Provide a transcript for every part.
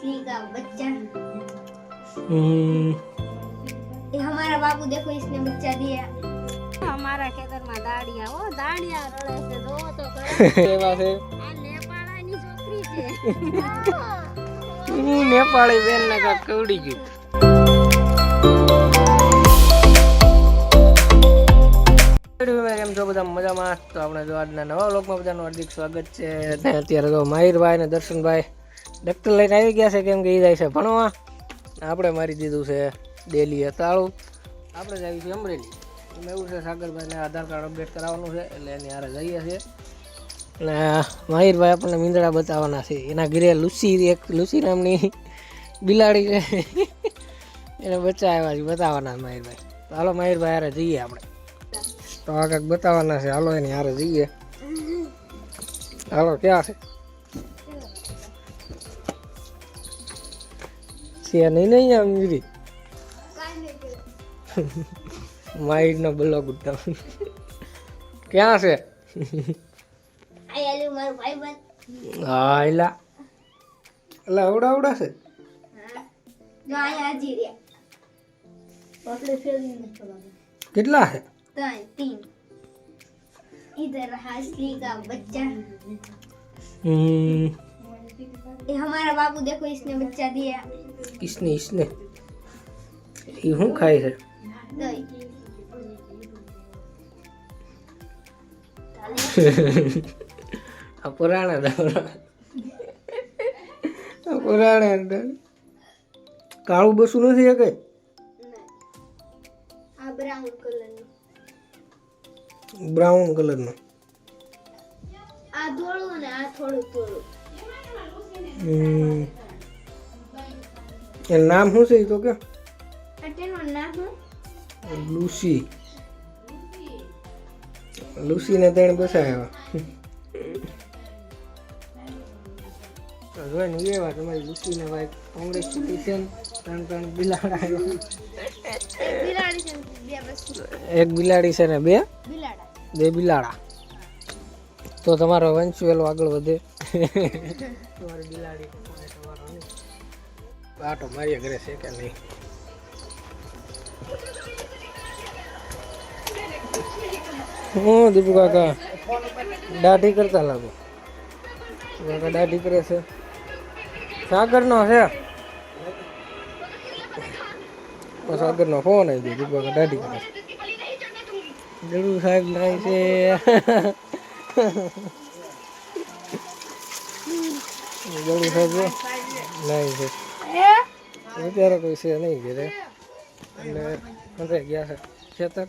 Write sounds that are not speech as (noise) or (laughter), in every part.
हासली का बच्चा हम्म, ये हमारा बाबू देखो इसने बच्चा दिया અમારા ખેતરમાં દાડિયા ઓ દાડિયા રડે છે જોવો તો ખરા. એવા છે આ નેપાળાની છોકરી છે હું નેપાળી બેન ને કાંક કવડી ગયું કેમ છો બધા મજામાં તો આપણે જો આજના નવા લોકમાં બધાનું હાર્દિક સ્વાગત છે અને અત્યારે તો માહિરભાઈ અને દર્શનભાઈ ડૉક્ટર લઈને આવી ગયા છે, કેમ કે એ જાય છે ભણવા. આપણે મારી દીધું છે ડેલી હતાળું. આપણે જ આવી છીએ અમરેલી. એમાં એવું છે, સાગરભાઈને આધાર કાર્ડ અપડેટ કરાવવાનું છે, એટલે એની હારે જઈએ છીએ. અને માહિરભાઈ આપણને મીંદડા બતાવવાના છે. એના ઘરે લુસી એક, લુસી નામની બિલાડી છે. એને બચ્ચા આવ્યા છે, બતાવવાના માહિરભાઈ. હાલો માહિરભાઈ હારે જઈએ આપણે. તો આ કંઈક બતાવવાના છે, હાલો એની હારે જઈએ. હાલો, ક્યાં છે? છે નહીં નહીં આમ મીરી માહિરનો બ્લોગ ઉઠાવ ક્યાં છે आई आलू मारो भाई बन હા એલા એલા અવડા અવડા છે जो आया जी रे पकड़े फिर કેટલા છે तीन तीन इधर हासली का बच्चा હમ ये हमारा बाबू देखो इसने बच्चा दिया કિસને ઈસને એ શું ખાય છે दही આ પુરાણા દાવરા આ પુરાણા દાવરા. કાળું બસું નથી એ કઈ आ ब्राउन कलर બ્રાઉન કલરનું આ ધોળું અને આ થોડું થોડું હમ. એનું નામ શું છે એ તો કે તેનું લુસી લુસીને તેણે બસાવ્યા તો જોઈને એવા તમારી લુસીને ભાઈ કોંગ્રેચ્યુલેશન ત્રણ ત્રણ બિલાડા એક બિલાડી છે ને બે બિલાડા બે બિલાડા તો તમારો વંશવેલો આગળ વધે (laughs) તમારી બિલાડી. આટો મારી ઘરે છે કે નહીં? હું દીપુ કાકા દાઢી કરતા લાગો. કાકા દાઢી કરે છે. સાગરનો છે? સાગરનો ફોન આવી ગયો દીપુ કાકા દાઢી કરે છે. જરૂર સાહેબ નાય છે. (laughs) ગળુ સાહેબ છે? છે. અત્યારે કોઈ છે નહીં ઘેરે. એટલે અંદર ગયા છે ખેતર.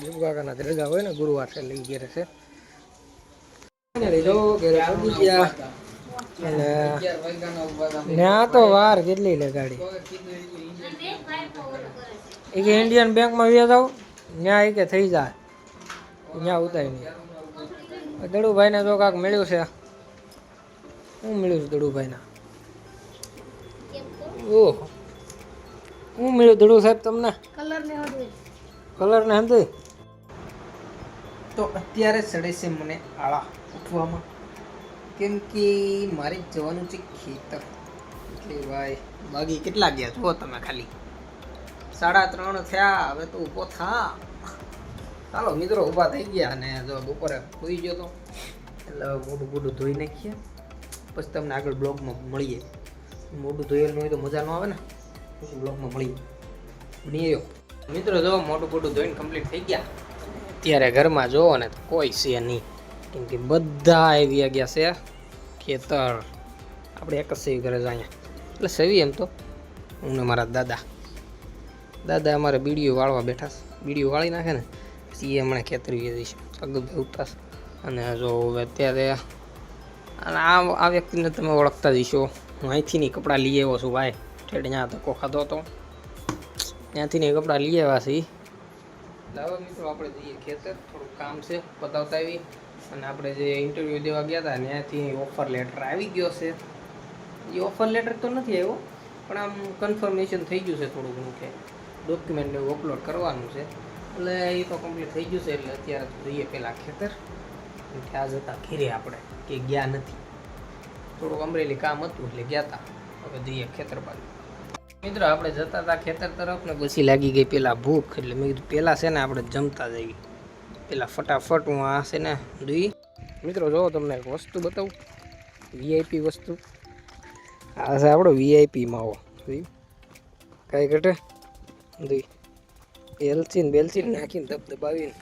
દીપુ કાકાના રજા હોય ને ગુરુવાર છે લઈ ઘેરે છે. લીધો ઘરે આવી ગયા. ત્યાં તો વાર કેટલી લે ગાડી? એ કે ઇન્ડિયન બેંકમાં વ્યા જાવ ત્યાં એ કે થઈ જાય. ત્યાં ઉતારી નહીં. દડુભાઈને જો કાંક મળ્યું છે. શું મેળ્યું છું દડુભાઈના? ઓહ. હું મળ્યું દડુ સાહેબ તમને? કલર ને હતું કલર ને સમજી તો અત્યારે ચડે છે મને આળા ઉઠવામાં. કેમ કે મારે જવાનું છે ખેતર. એટલે ભાઈ બાકી કેટલા ગયા? જુઓ તમે ખાલી. સાડા ત્રણ થયા હવે તો ઊભો થા. ચાલો મિત્રો ઊભા થઈ ગયા અને જો બપોરે સુઈ ગયો તો. એટલે મોટું મોઢું ધોઈ નાખીએ. પછી તમને આગળ બ્લોગમાં મળીએ. મોટું ધોયેલું હોય તો મજા ન આવે ને. પછી બ્લોગમાં મળીએ. બની મિત્રો, જો મોટું મોટું ધોઈને કમ્પ્લીટ થઈ ગયા. અત્યારે ઘરમાં જોવો ને તો કોઈ છે નહીં. કેમ કે બધા આવી ગયા છે ખેતર. આપણે એક જ સેવી કરે છે અહીંયા. એટલે સેવી એમ તો. હું ને મારા દાદા. દાદા અમારે બીડીઓ વાળવા બેઠા છે. બીડીઓ વાળી નાખે ને, પછી એ હમણાં ખેતરી જઈશ અગભાઈ ઉઠતા અને જો અત્યારે અને આ આ વ્યક્તિને તમે ઓળખતા જઈશો હું અહીંથી નહીં કપડાં લઈ આવ્યો છું ભાઈ. ઠેઠ ત્યાં ધક્કો ખાધો હતો, ત્યાંથી નહીં કપડાં લઈ આવ્યા છીએ. દાવા મિત્રો, આપણે જઈએ ખેતર. થોડુંક કામ છે બતાવતા આવી અને આપણે જે ઇન્ટરવ્યૂ દેવા ગયા હતા, ત્યાંથી ઓફર લેટર આવી ગયો છે. એ ઓફર લેટર તો નથી આવ્યો, પણ આમ કન્ફર્મેશન થઈ ગયું છે થોડું ઘણું કે ડોક્યુમેન્ટ એવું અપલોડ કરવાનું છે. એટલે એ તો કમ્પ્લીટ થઈ ગયું છે, એટલે અત્યારે જોઈએ પહેલાં ખેતર. ત્યાં જતા ઘીરે આપણે. કે ગયા નથી. થોડુંક અમરેલી કામ હતું એટલે ગયા હતા હવે જઈએ ખેતર બાજુ. મિત્રો, આપણે જતા હતા ખેતર તરફ ને પછી લાગી ગઈ પેલા ભૂખ. એટલે મેં કીધું પેલા છે ને આપણે જમતા જઈએ. પેલા ફટાફટ હું આ છે ને દઈ. મિત્રો, જો તમને એક વસ્તુ બતાવું. વીઆઈપી વસ્તુ. આ છે આપણો વીઆઈપી માવો. કાંઈ ઘટે? જોઈ એલચીન બેલચીન નાખીને ધબ દબાવીને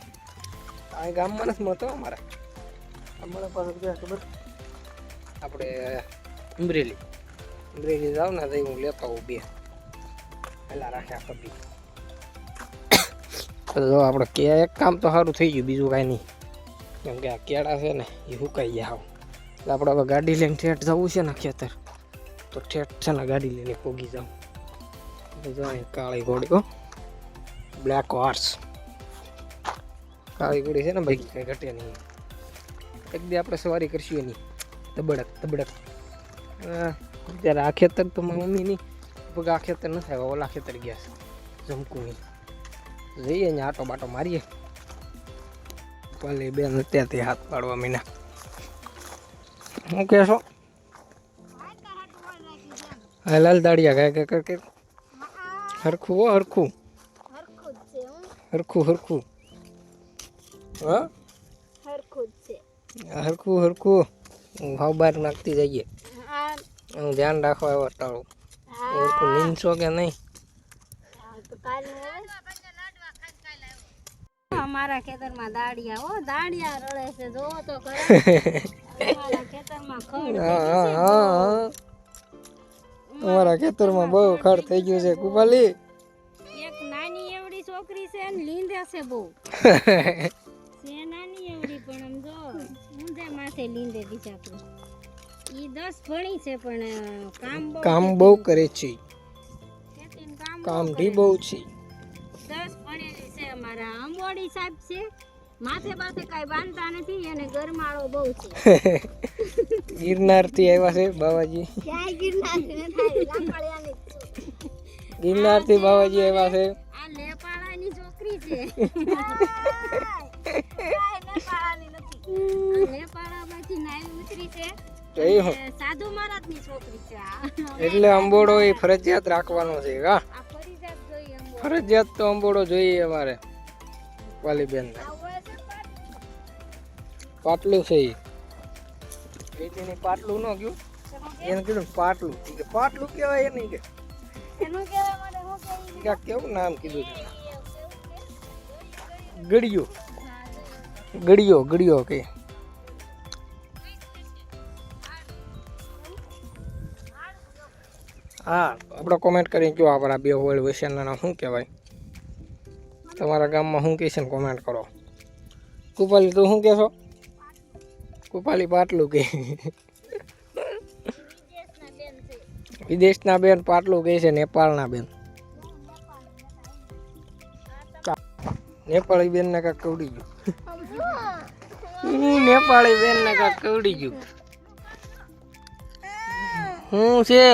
આ ગામમાં નથી મળતો અમારા. આપણે અમરેલી. અમરેલી જાવ ને તો હું લેતો હોઉં બે. પેલા રાખ્યા કપી જો આપણે કે એક કામ તો સારું થઈ ગયું, બીજું કાંઈ નહીં. કેમ કે આ કેળા છે ને, એ સુકાઈ ગયા હાવ એટલે આપણે હવે ગાડી લઈને ઠેઠ જવું છે ને ખેતર. તો ઠેઠ છે ને ગાડી લઈને પોગી જાઉં. જો કાળી ઘોડી બ્લેક હોર્સ કાળી ઘોડી છે ને ભાઈ, કંઈ ઘટે નહીં. એક દી આપણે સવારી કરશું એની. તબડક તબડક. અ, અત્યારે આ ખેતર તો મારી મમ્મીની પગ આ ખેતર ન થાય ઓલા ખેતર ગયા છે જમકુની. જઈએ ને આટો બાટો મારીએ. પાલી બેન અત્યારથી હાથ પાડવા મીના. શું કહેશો? હા લાલ દાડિયા કાંઈ કાંઈ હરખું હો હરખું. હરખું હું. હરખું. હા? હરખું હરખું. ભાવ બહાર નાખતી જઈએ. હા. હું ધ્યાન રાખો એવો ટાળું હા. હરખું નીંદશો કે નહીં? અમારા ખેતરમાં દાડિયા ઓ દાડિયા રળે છે. જોવો તો અમારા ખેતરમાં ખડ હા હા હા. હા અમારા ખેતરમાં બહુ ખડ થઈ ગયું છે. કુપાલી? એક નાની એવડી છોકરી છે ને લીંધે છે બહુ. (laughs) છે આવડી પણ આમ જો ઊંધે માથે લીંદે બીજા તો ઈ દસ ભણી છે પણ કામ બહુ કામ બહુ કરે છે. કામ. ઢી બહુ છે. દસ ભણેલી છે અમારા અંબોડી સાહેબ છે. માથે માથે કાંઈ બાંધતા નથી અને ગરમાળો બહુ છે. (laughs) ગિરનારથી આવ્યા છે બાવાજી. ક્યાંય ગિરનારથી લાકડિયાની છું. ગિરનારથી બાવાજી આવ્યા છે. આ લેપાળાની છોકરી છે. (laughs) છે. સાધુ મહારાજની છોકરી છે એટલે અંબોડો એ ફરજિયાત રાખવાનો છે હા. ફરજિયાત તો અંબોડો જોઈએ અમારે વાલીબેન પાટલું? છે એ. પાટલું ન ગયું. એને કીધું પાટલું. કે પાટલું કહેવાય નહીં કે. એનું કહેવાય મને હું કે કેવું નામ કીધું ગડિયો. ગડિયો ગળિયો કે. હા આપણે કોમેન્ટ કરીને જો આપણા બે હોળ વિશેના નામ શું કહેવાય? તમારા ગામમાં શું કહેશે ને કોમેન્ટ કરો. કૃપાલી, તું શું કહેશો કૃપાલી પાટલું કે વિદેશના બેન પાટલું કહે છે, નેપાળના બેન. નેપાળી બેન ને કાંક કવડી ગયું. નેપાળી બેન ને કાંક કવડી ગયું. શું છે?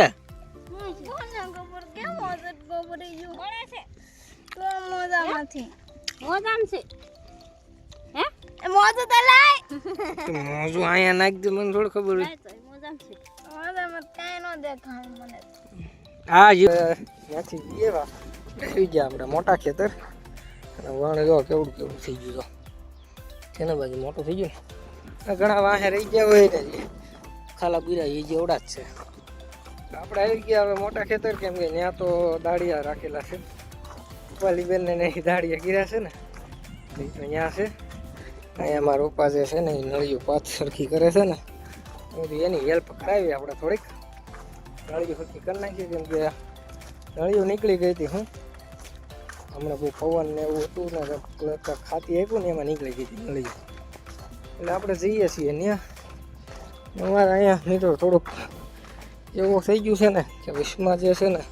ગોબરી ગયું તો મોજામાંથી. મોજામ છે હે? એ મોજું તો લાય. તો મોજું આયા નાખ દે મને થોડ ખબર મોજામ છે મોજામાં કાઈ નો દેખાય મને. જી ત્યાંથી એવા આવી ગયા આપણે મોટા ખેતર. અને વણ જો કેવડું કેવડું થઈ ગયું તો તેના બાજુ મોટું થઈ ગયું ને. ઘણા વાહે રહી ગયા હોય ખાલા બીરા એ જેવડા જ છે. આપણે આવી ગયા હવે મોટા ખેતર કેમ કે ત્યાં તો દાળિયા રાખેલા છે. રૂપાલીબેનને બેનને નહીં દાળિયા ગીર્યા છે ને. તો ત્યાં છે. અહીંયા મારા રૂપા જે છે ને એ નળીઓ પાત સરખી કરે છે ને. એ બધી એની હેલ્પ કરાવી આપણે થોડીક. નળીઓ સરખી કરી નાખી કેમ કે નળીઓ નીકળી ગઈ હતી હું. હમણાં બહુ પવન ને એવું હતું ને ખાતી આપ્યું ને એમાં નીકળી ગઈ હતી નળીઓ એટલે આપણે જઈએ છીએ ત્યાં. અમારે અહીંયા મીટર થોડુંક એવું થઈ ગયું છે ને કે વિશ્વમાં જે છે ને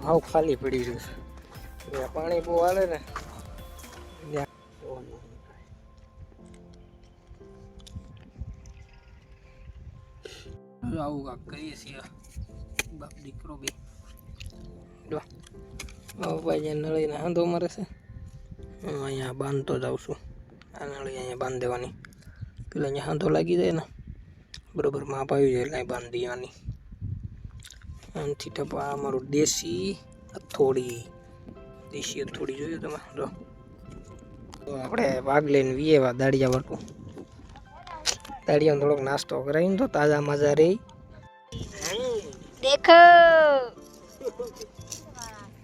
ભાવ ખાલી પડી રહ્યું છે. ત્યાં પાણી બહુ આવે ને આવું કાંક કરીએ છીએ. બાપ દીકરો બી. ભાઈ જે નળીને હાંધો મારે છે. હું અહીંયા બાંધતો જાઉં છું. આ નળી અહીંયા બાંધ દેવાની. પેલા અહીંયા હાંધો લાગી જાય ને બરોબર માપ આવી જાય એટલે અહીં બાંધી દેવાની. આનથી ટપા અમારું દેશી અથોડી દેશી અથોડી જોયું તમે જો તો આપણે ભાગ લઈને વીએવા દાળિયા વટું દાળિયાનો થોડોક નાસ્તો કરાવીને તો તાજા મજા રહી देखो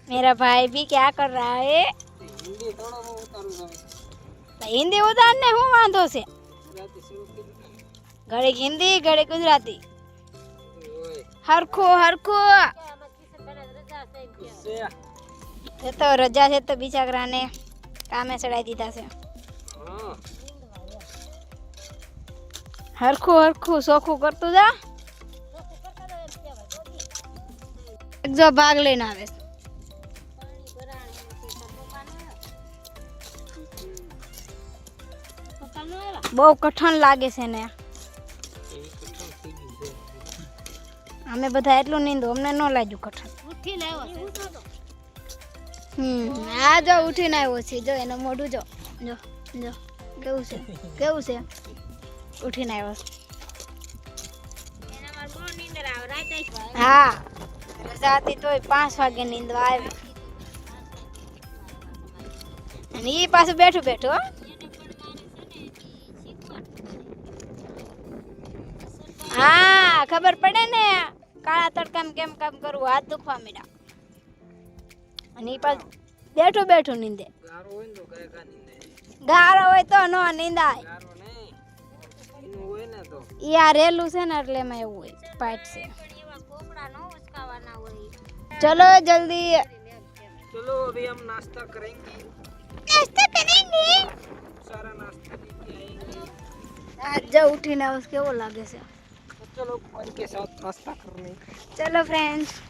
मेरा भाई भी क्या कर रहा है તો હિન્દી ઉદાહરણ ને શું વાંધો છે ઘડીક હિન્દી ઘડીક ગુજરાતી હરખું, હરખો. એ તો રજા છે તો બિચારાને કામે ચડાવી દીધા છે. હરખું હરખું, સોખું કરતું જા. જો ભાગ લઈને આવે બહુ કઠણ લાગે છે ને. અમે બધા એટલું નીંદો અમને ન લાગ્યું કઠણ. હમ આ જો ઉઠીને આવ્યો છે જો એનું મોઢું જો જો જો કેવું છે કેવું છે? ઉઠીને આવ્યો છે. હા રજા હતી તોય પાંચ વાગે નીંદવા આવી. અને એ પાછું બેઠું બેઠું હા ખબર પડે ને? કાળા તડકામાં કેમ કામ કરવું હાથ દુખવા મીડા અને એ પાછું બેઠું બેઠું નીંદે. ગારો હોય તો નો નીંદાય. ઈ આ રેલું છે ને એટલે એમાં એવું હોય પાટ છે. ચલો જલ્દી. ચલો અભી હમ નાસ્તા કરેંગે. નાસ્તા કરેંગે? સારા નાસ્તા લેકે આएंगे આજ ઉઠીને આવું કેવો લાગે છે? चलो के साथ नाश्ता करने चलो फ्रेंड्स